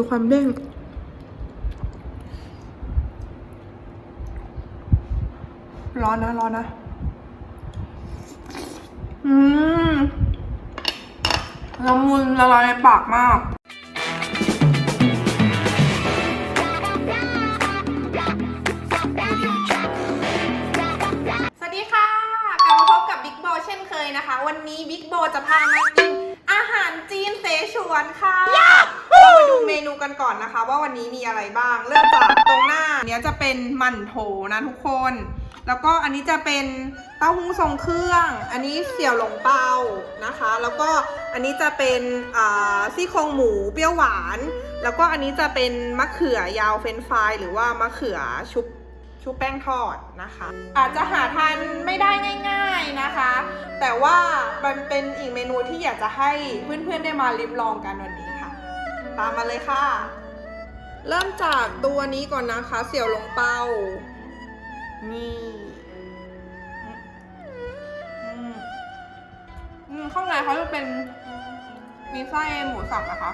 ดูความเด้งร้อนนะร้อนนะ อืมละมุนละลายในปากมาก สวัสดีค่ะ กลับมาพบกับบิ๊กโบเช่นเคยนะคะ วันนี้บิ๊กโบจะพามากินอาหารจีนเสฉวนค่ะ เรามาดูเมนูกันก่อนนะคะ ว่าวันนี้มีอะไรบ้าง เริ่มจากตรงหน้าเนี้ยจะเป็นหมั่นโถนะทุกคน แล้วก็อันนี้จะเป็นเต้าหู้ทรงเครื่อง อันนี้เสี่ยวหลงเปานะคะ แล้วก็อันนี้จะเป็นซี่โครงหมูเปรี้ยวหวาน แล้วก็อันนี้จะเป็นมะเขือยาวเฟรนฟรายหรือว่ามะเขือชุบชุบแป้งทอดนะคะ อาจจะหาทานไม่ได้ง่าย ๆนะคะ แต่ว่ามันเป็นอีกเมนูที่อยากจะให้เพื่อนๆได้มาลิ้มลองกันวันนี้ ตามมาเลยค่ะ เริ่มจากตัวนี้ก่อนนะคะ เสี่ยวหลงเปา นี่อืมอืมข้างในเขาจะเป็นมีไส้หมูสับนะคะ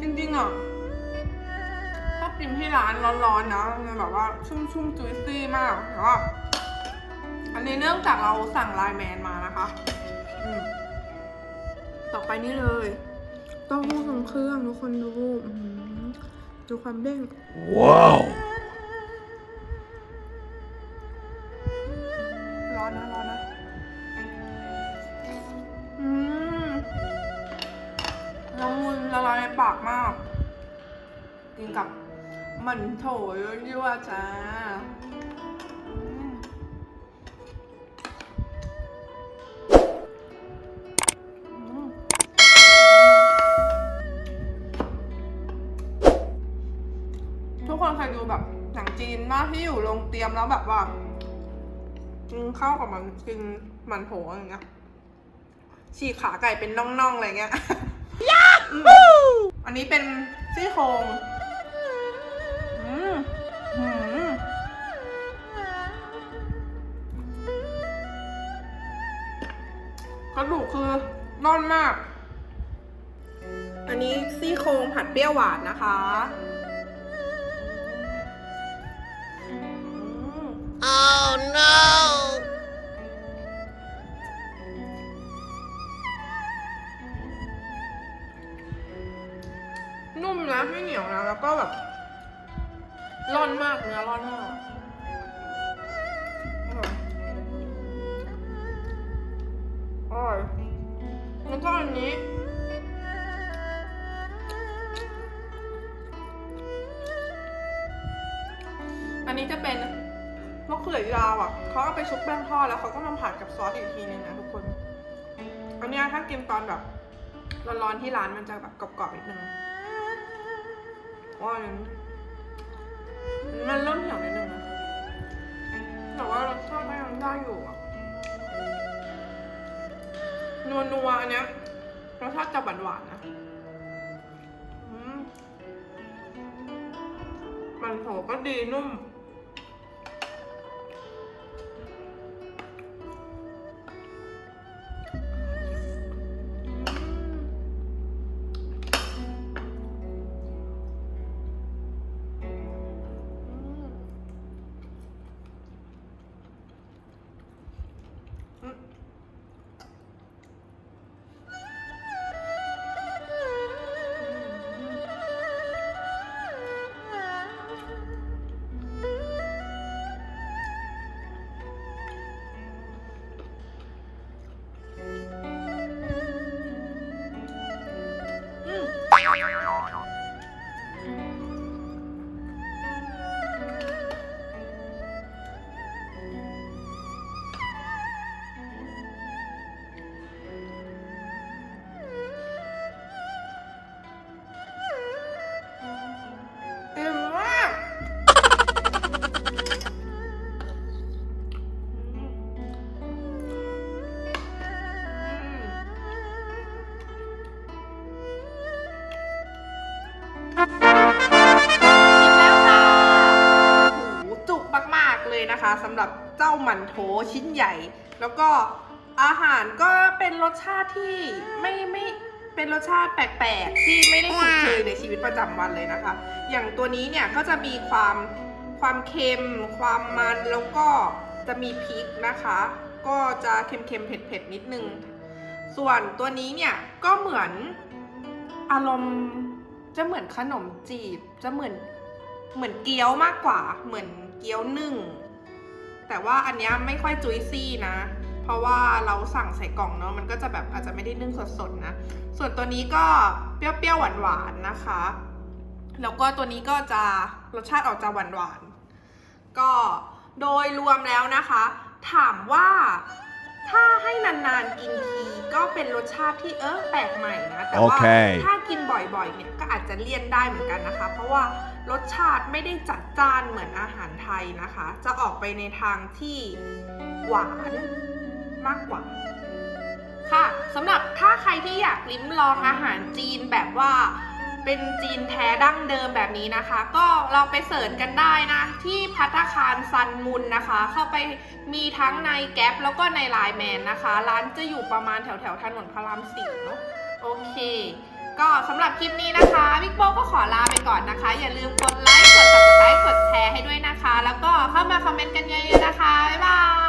จริงๆอะถ้ากินที่ร้านร้อนๆนะมันแบบว่าชุ่มๆจุยซี่มากแต่ว่าอันนี้เนื่องจากเราสั่งไลน์แมนมานะคะ ต่อไปนี่เลยเต้าหู้ทรงเครื่องทุกคนดูอื้อหือดูความเด้ง Wow. ร้อนนะร้อนนะ อืมละมุนละลายในปากมาก กินกับหมันโถยั่วๆจ้า ดูแบบหนังจีนมากที่อยู่โรงเตรียมแล้วแบบว่ากินข้าวกับมันกินหมันโถอย่างเงี้ยฉีกขาไก่เป็นน่องๆอะไรเงี้ยอืมอันนี้เป็นซี่โครงอืมอืมกระดูกคือน่อนมาก อันนี้ซี่โครงผัดเปรี้ยวหวานนะคะ ร่อนมากเนื้อร่อนมากอร่อยอร่อยแล้วก็อันนี้อันนี้จะเป็นมะเขือยาวอะเขาเอาไปชุบแป้งทอดแล้วเขาก็มาผัดกับซอสอีกทีนึงนะทุกคน อันนี้ถ้ากินตอนแบบร้อนๆที่ร้านมันจะแบบกรอบๆนิดนึงว่าอันนี้ มันเริ่มเหี่ยวนิดนึงนะแต่ว่ารสชาติก็ยังได้อยู่อะนัวนัวๆอันเนี้ยรสชาติจะหวานหวานๆนะอืมมันโหก็ดีนุ่ม Yeah. นะคะสำหรับเจ้าหมันโถชิ้นใหญ่ แล้วก็อาหารก็เป็นรสชาติที่ไม่ไม่เป็นรสชาติแปลกๆ ที่ไม่ได้คุ้นเคยในชีวิตประจำวันเลยนะคะ อย่างตัวนี้เนี่ยก็จะมีความความเค็ม ความมันแล้วก็จะมีพริกนะคะ ก็จะเค็มๆเผ็ดๆนิดนึง ส่วนตัวนี้เนี่ยก็เหมือนอารมณ์จะเหมือนขนมจีบ จะเหมือนเหมือนเกี๊ยวมากกว่า เหมือนเกี๊ยวนึ่ง แต่ว่าอันเนี้ยไม่ค่อยจุยซี่นะ เพราะว่าเราสั่งใส่กล่องเนาะมันก็จะแบบอาจจะไม่ได้นึ่งสดๆนะ ส่วนตัวนี้ก็เปรี้ยวๆหวานๆนะคะ แล้วก็ตัวนี้ก็จะรสชาติออกจะหวานๆก็โดยรวมแล้วนะคะ ถามว่าถ้าให้นานๆกินทีก็เป็นรสชาติที่เออแปลกใหม่นะ แต่ว่าโอเคถ้ากินบ่อยๆเนี่ยก็อาจจะเลี่ยนได้เหมือนกันนะคะ เพราะว่า รสชาติไม่ได้จัดจ้านเหมือนอาหารไทยนะคะ จะออกไปในทางที่หวานมากกว่า ค่ะสำหรับถ้าใครที่อยากลิ้มลองอาหารจีนแบบว่าเป็นจีนแท้ดั้งเดิมแบบนี้นะคะ ก็ลองไปเสิร์ชกันได้นะ ที่พัตคารซันมุนนะคะ เข้าไปมีทั้งในแก๊ปแล้วก็ในไลน์แมนนะคะ ร้านจะอยู่ประมาณแถวแถวถนนพระรามสี่เนาะโอเค ก็สำหรับคลิปนี้นะคะบิ๊กโบก็ขอลาไปก่อนนะคะ อย่าลืมกดไลค์กด subscribe กดแชร์ให้ด้วยนะคะ แล้วก็เข้ามาคอมเมนต์กันเยอะๆนะคะ บ๊ายบาย